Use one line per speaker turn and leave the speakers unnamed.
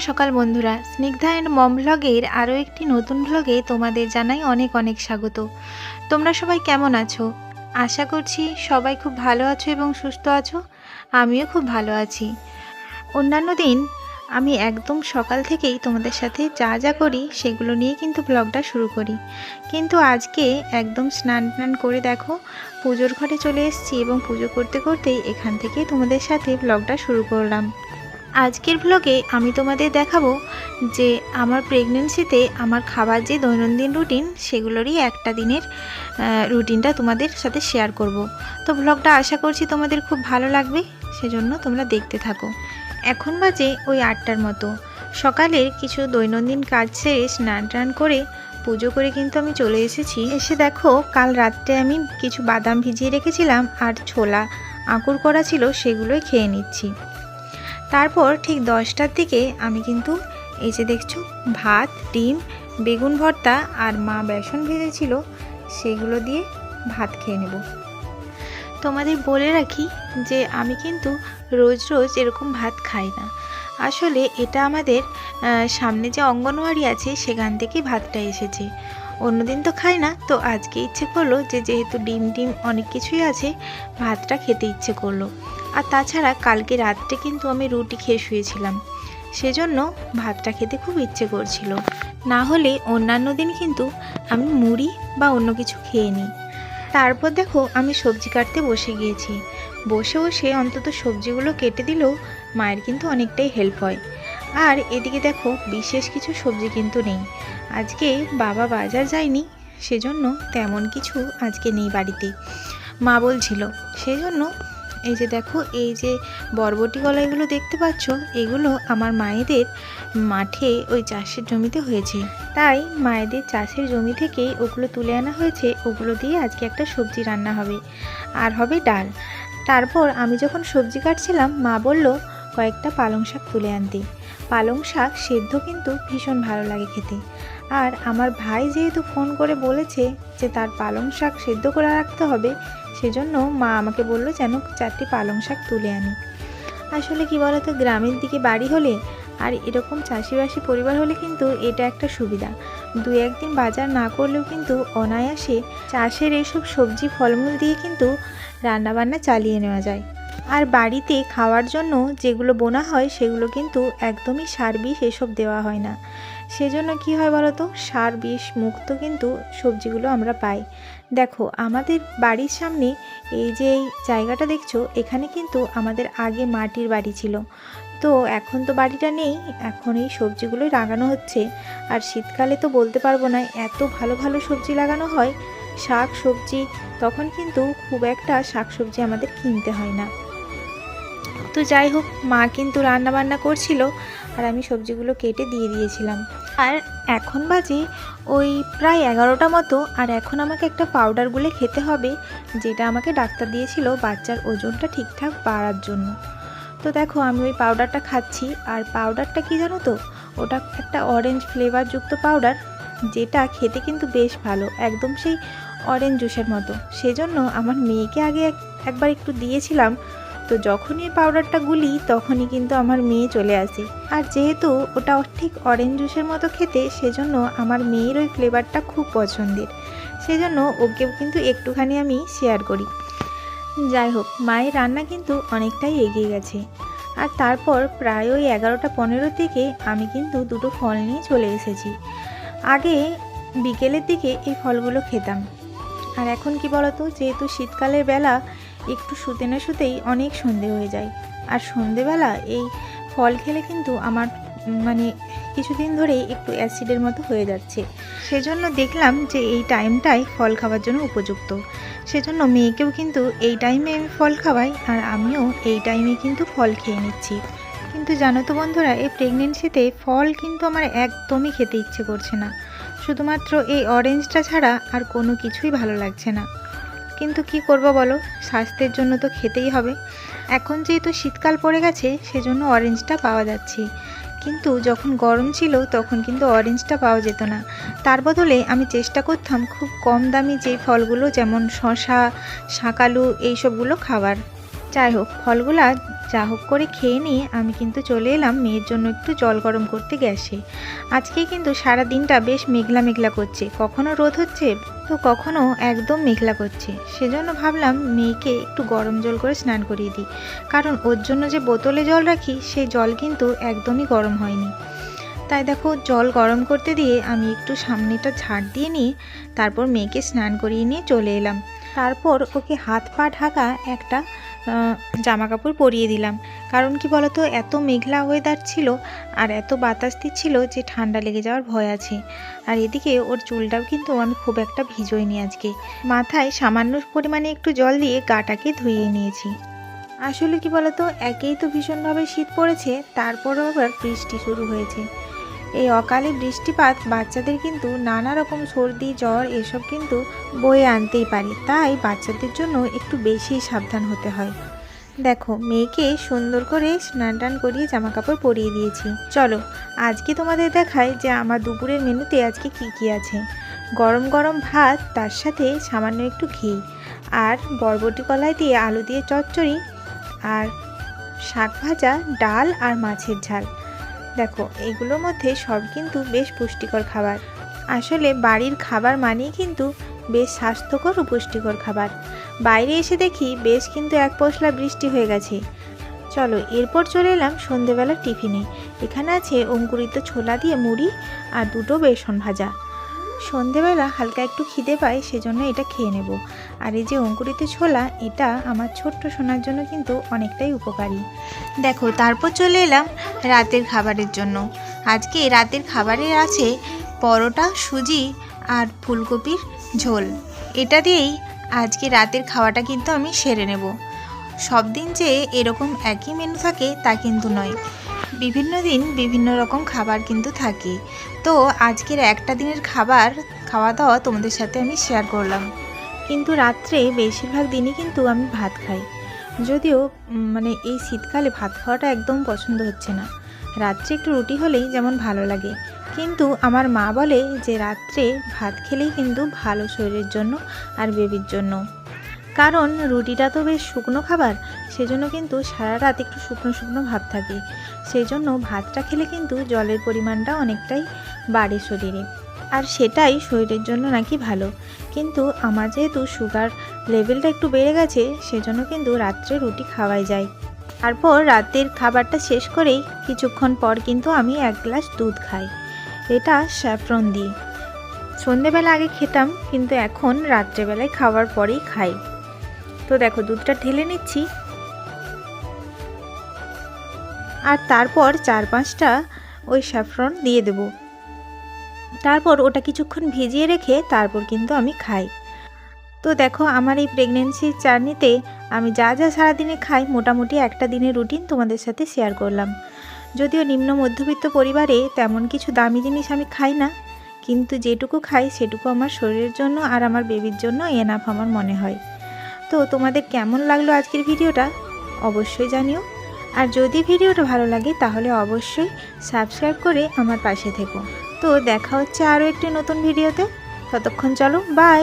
সকাল বন্ধুরা। Snigdha and mom ভ্লগের আরও একটি নতুন ভ্লগে তোমাদের জানাই অনেক অনেক স্বাগত। তোমরা সবাই কেমন আছো? আশা করছি সবাই খুব ভালো আছো এবং সুস্থ আছো। আমিও খুব ভালো আছি। অন্যান্য দিন আমি একদম সকাল থেকেই তোমাদের সাথে যা যা করি সেগুলো নিয়ে কিন্তু ব্লগটা শুরু করি। কিন্তু আজকে একদম স্নান টান করে দেখো, পুজোর ঘরে চলে এসেছি এবং পুজো করতে করতেই এখান থেকে তোমাদের সাথে ব্লগটা শুরু করলাম। আজকের ব্লগে আমি তোমাদের দেখাবো যে আমার প্রেগনেন্সিতে আমার খাবার যে দৈনন্দিন রুটিন সেগুলোরই একটা দিনের রুটিনটা তোমাদের সাথে শেয়ার করব। তো ব্লগটা আশা করছি তোমাদের খুব ভালো লাগবে, সেজন্য তোমরা দেখতে থাকো। এখন বাজে ওই আটটার মতো। সকালের কিছু দৈনন্দিন কাজ সেরে স্নান টান করে পুজো করে কিন্তু আমি চলে এসেছি। এসে দেখো, কাল রাত্রে আমি কিছু বাদাম ভিজিয়ে রেখেছিলাম আর ছোলা। আঁকুর করা ছিল, সেগুলোই খেয়ে নিচ্ছি। তারপর ঠিক দশটার দিকে আমি কিন্তু এই যে দেখছ, ভাত, ডিম, বেগুন ভর্তা আর মা বেসন ভেজেছিল, সেগুলো দিয়ে ভাত খেয়ে নেব। তোমাদের বলে রাখি যে আমি কিন্তু রোজ রোজ এরকম ভাত খাই না। আসলে এটা আমাদের সামনে যে অঙ্গনওয়াড়ি আছে সেখান থেকে ভাতটা এসেছে। অন্যদিন তো খাই না, তো আজকে ইচ্ছে করল যে যেহেতু ডিম ডিম অনেক কিছুই আছে, ভাতটা খেতে ইচ্ছে করল। আর তাছাড়া কালকে রাত্রে কিন্তু আমি রুটি খেয়ে শুয়েছিলাম। সেজন্য ভাতটা খেতে খুব ইচ্ছে করছিল। না হলে অন্যান্য দিন কিন্তু আমি মুড়ি বা অন্য কিছু খেয়ে নিই। তারপর দেখো আমি সবজি কাটতে বসে গিয়েছি। বসে বসে অন্তত সবজিগুলো কেটে দিলেও মায়ের কিন্তু অনেকটাই হেল্প হয়। আর এদিকে দেখো বিশেষ কিছু সবজি কিন্তু নেই। আজকে বাবা বাজার যায়নি, সেজন্য তেমন কিছু আজকে নেই বাড়িতে। মা বলছিল, সেজন্য এই যে দেখো, এই যে বরবটি কলাইগুলো দেখতে পাচ্ছ, এগুলো আমার মায়েদের মাঠে ওই চাষের জমিতে হয়েছে। তাই মায়েদের চাষের জমি থেকেই ওগুলো তুলে আনা হয়েছে, ওগুলো দিয়ে আজকে একটা সবজি রান্না হবে, আর হবে ডাল। তারপর আমি যখন সবজি কাটছিলাম, মা বলল, কয়েকটা পালং শাক তুলে আনতে। পালং শাক সেদ্ধ কিন্তু ভীষণ ভালো লাগে খেতে। আর আমার ভাই যেহেতু ফোন করে বলেছে যে তার পালং শাক সেদ্ধ করে রাখতে হবে, সেজন্য মা আমাকে বলল যেন চারটি পালং শাক তুলে আনি। আসলে কি বলতো, গ্রামের দিকে বাড়ি হলে আর এরকম চাষিবাসী পরিবার হলে কিন্তু এটা একটা সুবিধা। দু একদিন বাজার না করলেও কিন্তু অনায়াসে চাষের এইসব সবজি, ফলমূল দিয়ে কিন্তু রান্নাবান্না চালিয়ে নেওয়া যায়। আর বাড়িতে খাওয়ার জন্য যেগুলো বোনা হয় সেগুলো কিন্তু একদমই সার বিষ এসব দেওয়া হয় না। সেজন্য কি হয় বলো তো সার বিষ মুক্ত কিন্তু সবজিগুলো আমরা পাই। দেখো, আমাদের বাড়ির সামনে এই যে এই জায়গাটা দেখছ, এখানে কিন্তু আমাদের আগে মাটির বাড়ি ছিল। তো এখন তো বাড়িটা নেই, এখন এই সবজিগুলোই লাগানো হচ্ছে। আর শীতকালে তো বলতে পারব না, এত ভালো ভালো সবজি লাগানো হয়, শাক সবজি, তখন কিন্তু খুব একটা শাক সবজি আমাদের কিনতে হয় না। তো যাই হোক, মা কিন্তু রান্না বান্না করছিল, আর আমি সবজিগুলো কেটে দিয়ে দিয়েছিলাম। আর এখন বাজে ওই প্রায় এগারোটা মতো, আর এখন আমাকে একটা পাউডার গুলে খেতে হবে, যেটা আমাকে ডাক্তার দিয়েছিল বাচ্চার ওজনটা ঠিকঠাক বাড়ার জন্য। তো দেখো, আমি ওই পাউডারটা খাচ্ছি, আর পাউডারটা কি জানো তো? ওটা একটা অরেঞ্জ ফ্লেভারযুক্ত পাউডার যেটা খেতে কিন্তু বেশ ভালো, একদম সেই অরেঞ্জ জুসের মতো। সেজন্য আমার মেয়েকে আগে এক- একবার একটু দিয়েছিলাম তো যখনই পাউডারটা গুলি, তখনই কিন্তু আমার মেয়ে চলে আসে। আর যেহেতু ওটা ঠিক অরেঞ্জ জুসের মতো খেতে, সেজন্য আমার মেয়ের ওই ফ্লেভারটা খুব পছন্দের। সেজন্য ওকে কিন্তু একটুখানি আমি শেয়ার করি। যাই হোক মায়ের রান্না কিন্তু অনেকটাই এগিয়ে গেছে। আর তারপর প্রায় ওই এগারোটা পনেরো থেকে আমি কিন্তু দুটো ফল নিয়ে চলে এসেছি। আগে বিকেলের দিকে এই ফলগুলো খেতাম। আর এখন কি বলতো, যেহেতু শীতকালের বেলা একটু শুতে না শুতেই অনেক সন্ধে হয়ে যায়। আর সন্ধেবেলা এই ফল খেলে কিন্তু আমার মানে কিছুদিন ধরেই একটু অ্যাসিডের মতো হয়ে যাচ্ছে। সেজন্য দেখলাম যে এই টাইমটাই ফল খাওয়ার জন্য উপযুক্ত। সেজন্য মেয়েকেও কিন্তু এই টাইমে আমি ফল খাওয়াই আর আমিও এই টাইমে কিন্তু ফল খেয়ে নিচ্ছি। কিন্তু জানো তো বন্ধুরা, এই প্রেগনেন্সিতে ফল কিন্তু আমার একদমই খেতে ইচ্ছে করছে না। শুধুমাত্র এই অরেঞ্জটা ছাড়া আর কোনো কিছুই ভালো লাগছে না। কিন্তু কি করব বলো? স্বাস্থ্যের জন্য তো খেতেই হবে। এখন যেহেতু শীতকাল পড়ে গেছে, সেজন্য অরেঞ্জটা পাওয়া যাচ্ছে। কিন্তু যখন গরম ছিল, তখন কিন্তু অরেঞ্জটা পাওয়া যেত না। তার বদলে আমি চেষ্টা করতাম খুব কম দামি যে ফলগুলো, যেমন শশা শাকালু এইসবগুলো খাবার যাই হোক, ফলগুলা যা হোক করে খেয়ে নিয়ে আমি কিন্তু চলে এলাম মেয়ের জন্য একটু জল গরম করতে গ্যাসে। আজকে কিন্তু সারা দিনটা বেশ মেঘলা মেঘলা করছে। কখনো রোদ হচ্ছে? তো কখনো একদম মেঘলা করছে। সেজন্য ভাবলাম মেয়েকে একটু গরম জল করে স্নান করিয়ে দিই। কারণ ওর জন্য যে বোতলে জল রাখি, সেই জল কিন্তু একদমই গরম হয়নি। তাই দেখো, জল গরম করতে দিয়ে আমি একটু সামনেটা ঝাড় দিয়ে নিয়ে তারপর মেয়েকে স্নান করিয়ে নিয়ে চলে এলাম। তারপর ওকে হাত পা ঢাকা একটা জামা কাপড় পরিয়ে দিলাম। কারণ কি বলতো, এত মেঘলা ওয়েদার ছিল আর এত বাতাস দিচ্ছিল যে ঠান্ডা লেগে যাওয়ার ভয় আছে। আর এদিকে ওর চুলটাও কিন্তু আমি খুব একটা ভিজোইনি আজকে। মাথায় সামান্য পরিমাণে একটু জল দিয়ে গাটাকে ধুইয়ে নিয়েছি। আসলে কি বলতো, একেই তো ভীষণভাবে শীত পড়েছে, তারপরও আবার বৃষ্টি শুরু হয়েছে। এই অকালে বৃষ্টিপাত বাচ্চাদের কিন্তু নানা রকম সর্দি, জ্বর এসব কিন্তু বয়ে আনতেই পারে। তাই বাচ্চাদের জন্য একটু বেশি সাবধান হতে হয়। দেখো, মেয়েকে সুন্দর করে স্নান টান করিয়ে জামা কাপড় পরিয়ে দিয়েছি। চলো, আজকে তোমাদের দেখায় যে আমার দুপুরের মেনুতে আজকে কি কি আছে। গরম গরম ভাত, তার সাথে সামান্য একটু ঘি। আর বরবটি কলাই দিয়ে আলু দিয়ে চচ্চড়ি। আর শাক ভাজা, ডাল আর মাছের ঝাল। দেখো, এগুলোর মধ্যে সব কিন্তু বেশ পুষ্টিকর খাবার। আসলে বাড়ির খাবার মানেই কিন্তু বেশ স্বাস্থ্যকর ও পুষ্টিকর খাবার। বাইরে এসে দেখি বেশ কিন্তু এক পশলা বৃষ্টি হয়ে গেছে। চলো, এরপর চলে এলাম সন্ধেবেলার টিফিনে। এখানে আছে অঙ্কুরিত ছোলা দিয়ে মুড়ি আর দুটো বেসন ভাজা। সন্ধেবেলা হালকা একটু খিদে পায়, সেজন্য এটা খেয়ে নেব। আর এই যে অঙ্কুরিত ছোলা, এটা আমার ছোট্ট সোনার জন্য কিন্তু অনেকটাই উপকারী। দেখো, তারপর চলে এলাম রাতের খাবারের জন্য। আজকে রাতের খাবারে আছে পরোটা, সুজি আর ফুলকপির ঝোল। এটা দিয়েই আজকে রাতের খাওয়াটা কিন্তু আমি সেরে নেব। সব দিন যে এরকম একই মেনু থাকে তা কিন্তু নয়। বিভিন্ন দিন বিভিন্ন রকম খাবার কিন্তু থাকে। তো আজকের একটা দিনের খাবার, খাওয়া দাওয়া তোমাদের সাথে আমি শেয়ার করলাম। কিন্তু রাত্রে বেশিরভাগ দিনই কিন্তু আমি ভাত খাই। যদিও মানে এই শীতকালে ভাত খাওয়াটা একদম পছন্দ হচ্ছে না। রাত্রে একটু রুটি হলেই যেমন ভালো লাগে। কিন্তু আমার মা বলে যে রাত্রে ভাত খেলেই কিন্তু ভালো শরীরের জন্য আর বেবির জন্য। কারণ রুটিটা তো বেশ শুকনো খাবার, সেজন্য কিন্তু সারা রাত একটু শুকনো শুকনো ভাব থাকে। সেই জন্য ভাতটা খেলে কিন্তু জলের পরিমাণটা অনেকটাই বাড়ে শরীরে। আর সেটাই শরীরের জন্য নাকি ভালো। কিন্তু আমার যেহেতু সুগার লেভেলটা একটু বেড়ে গেছে, সেজন্য কিন্তু রাত্রে রুটি খাওয়াই যায়। তারপর রাতের খাবারটা শেষ করেই কিছুক্ষণ পর কিন্তু আমি এক গ্লাস দুধ খাই। এটা স্যাফরন দিয়ে। সন্ধেবেলা আগে খেতাম, কিন্তু এখন রাত্রেবেলায় খাওয়ার পরেই খাই। তো দেখো, দুধটা ঢেলে নিচ্ছি। আর তারপর চার পাঁচটা ওই স্যাফরন দিয়ে দেব। তারপর ওটা কিছুক্ষণ ভিজিয়ে রেখে তারপর কিন্তু আমি খাই। তো দেখো, আমার এই প্রেগনেন্সির জার্নিতে আমি যা যা সারাদিনে খাই, মোটামুটি একটা দিনের রুটিন তোমাদের সাথে শেয়ার করলাম। যদিও নিম্ন মধ্যবিত্ত পরিবারে তেমন কিছু দামি জিনিস আমি খাই না, কিন্তু যেটুকু খাই সেটুকু আমার শরীরের জন্য আর আমার বেবির জন্য এনাফ আমার মনে হয়। তো তোমাদের কেমন লাগল আজকের ভিডিওটা? অবশ্যই জানিও। আর যদি ভিডিওটা ভালো লাগে তাহলে অবশ্যই সাবস্ক্রাইব করে আমার পাশে থেকো। তো দেখা হচ্ছে আরও একটি নতুন ভিডিওতে। ততক্ষণ চলো বাই